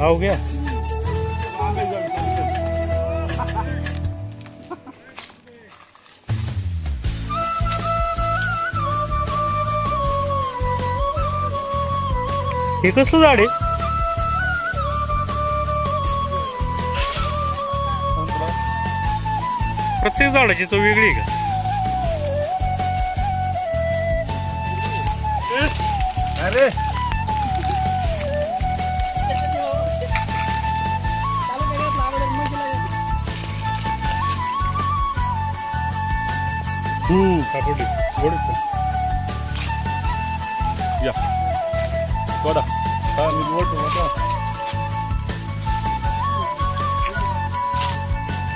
हो घ्या हे कसलं झाड आहे? प्रत्येक झाडाची चव वेगळी आहे का? अरे! हम्म सापडली गोड या बडा हा मी बोलतो आता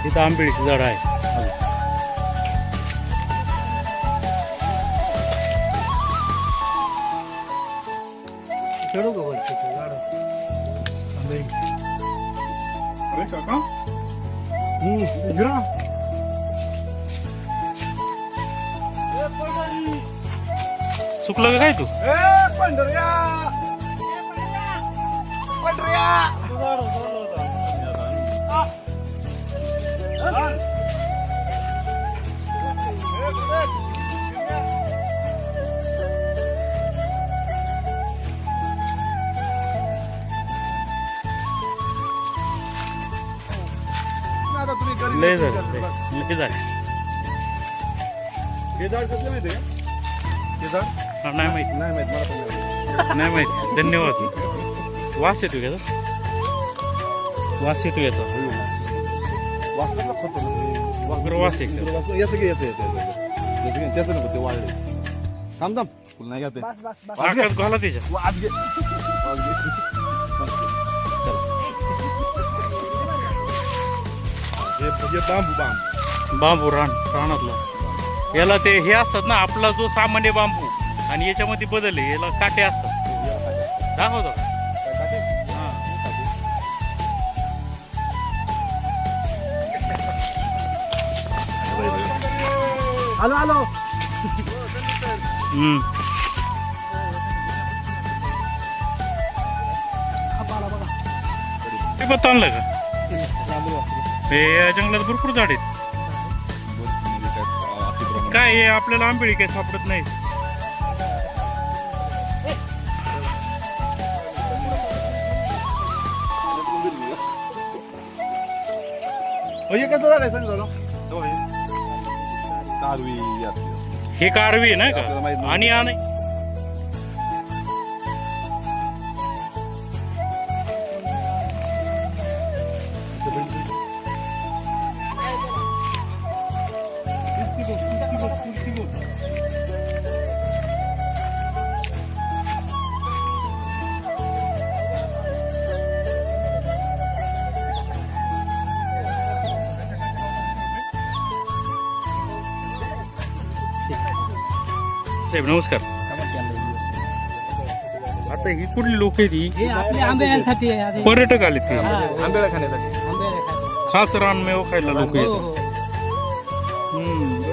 इथं आंबेडीचं झाड आहे अजून. चढू का वरती ते झाड अरे काका हम्म चुकलं का काय तू? लय. झालं लय. झालं. झाड कसलं माहिती आहे? का हे हा, नाही माहिती. नाही माहीत मला पण नाही माहीत. नाही माहिती. धन्यवाद. वास येतो याचा? वास येतो याचा. म्हणजे. घे, घे, त्याचं नको ते वाळले. थांब नाही घ्या बस बस बस. वाज घे. नाकात घाला त्याच्या. वाज घे. वाज घे वाज घे. चला. हे हे बांबू बांब. बांबू रान रानातला. याला ते हे असतात ना आपला जो सामान्य बांबू. आणि याच्यामध्ये बदल आहे. याला काटे असतात. दाखवतो का? हा. हा बघा ते आणलं का? हे जंगलात भरपूर झाड आहेत. काय हे आपल्याला आंबेळी काय सापडत नाही हे कसं झालंय सांग जरा. हो, हे. कारवी याचं. हे कारवी आहे ना आपल्याला माहीत का नव्हतं. आणि आणि साहेब नमस्कार. आता ही कुठली लोक आहेत ही? हे आपले आंब्यासाठी आहे आता. पर्यटक आले ते. हा, आंब्याला खाण्यासाठी. खास रानमेव खायला लोक हो येतात. हो. हम्म.